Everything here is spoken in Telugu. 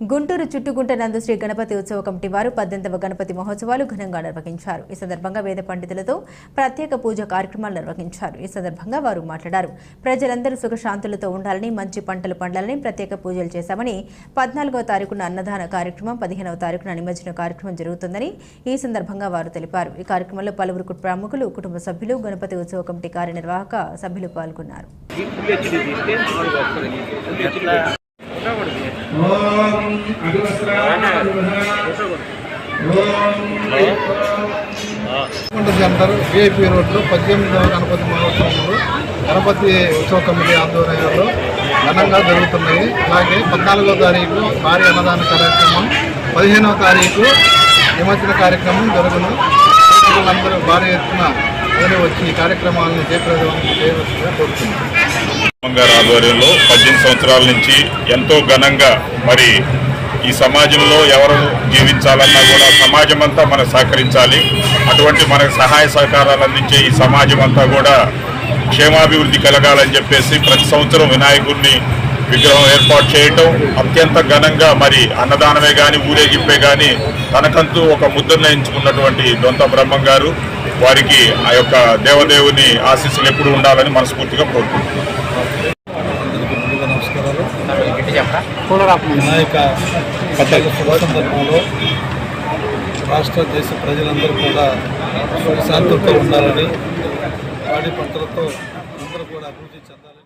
గుంటూరు చుట్టుగుంట నందు శ్రీ గణపతి ఉత్సవ కమిటీ వారు పద్దెనిమిదవ గణపతి మహోత్సవాలు ఘనంగా నిర్వహించారు. ఈ సందర్భంగా వేద పండితులతో ప్రత్యేక పూజ కార్యక్రమాలు నిర్వహించారు. ఈ సందర్భంగా వారు మాట్లాడారు. ప్రజలందరూ సుఖశాంతులతో ఉండాలని మంచి పంటలు పండాలని ప్రత్యేక పూజలు చేశామని పద్నాలుగవ తారీఖున అన్నదాన కార్యక్రమం పదిహేనవ తారీఖున నిమజ్జన కార్యక్రమం జరుగుతుందని ఈ సందర్భంగా వారు తెలిపారు. ఈ కార్యక్రమంలో పలువురు ప్రముఖులు కుటుంబ సభ్యులు గణపతి ఉత్సవ కమిటీ కార్యనిర్వాహక సభ్యులు పాల్గొన్నారు. సెంటర్ విఐపి రోడ్లో పద్దెనిమిదవ గణపతి మహోత్సవంలో గణపతి ఉత్సవ కమిటీ ఆధ్వర్యంలో ఘనంగా జరుగుతున్నాయి. అలాగే పద్నాలుగో తారీఖు భారీ అన్నదాన కార్యక్రమం పదిహేనవ తారీఖు నిమజ్జన కార్యక్రమం జరుగును. ప్రజలందరూ భారీ ఎత్తున తరలి వచ్చి ఈ కార్యక్రమాలను జయప్రదం చేయవలసిందిగా కోరుతున్నాను గారి ఆధ్వర్యంలో పద్దెనిమిది సంవత్సరాల నుంచి ఎంతో ఘనంగా మరి ఈ సమాజంలో ఎవరు జీవించాలన్నా కూడా సమాజం అంతా మనకు సహకరించాలి. అటువంటి మనకు సహాయ సహకారాలు అందించే ఈ సమాజం అంతా కూడా క్షేమాభివృద్ధి కలగాలని చెప్పేసి ప్రతి సంవత్సరం వినాయకుడిని విగ్రహం ఏర్పాటు చేయటం అత్యంత ఘనంగా మరి అన్నదానమే కానీ ఊరేగింపే కానీ తనకంతూ ఒక ముద్రను ఎంచుకున్నటువంటి దొంత బ్రహ్మం గారు వారికి ఆ యొక్క దేవదేవుని ఆశీస్సులు ఎప్పుడు ఉండాలని మనస్ఫూర్తిగా కోరుకుంటున్నాను. వినాయక పండుగ సందర్భంలో రాష్ట్ర దేశ ప్రజలందరూ కూడా శాంతితో ఉండాలని పాడి పంటలతో అందరూ కూడా అభివృద్ధి చెందాలని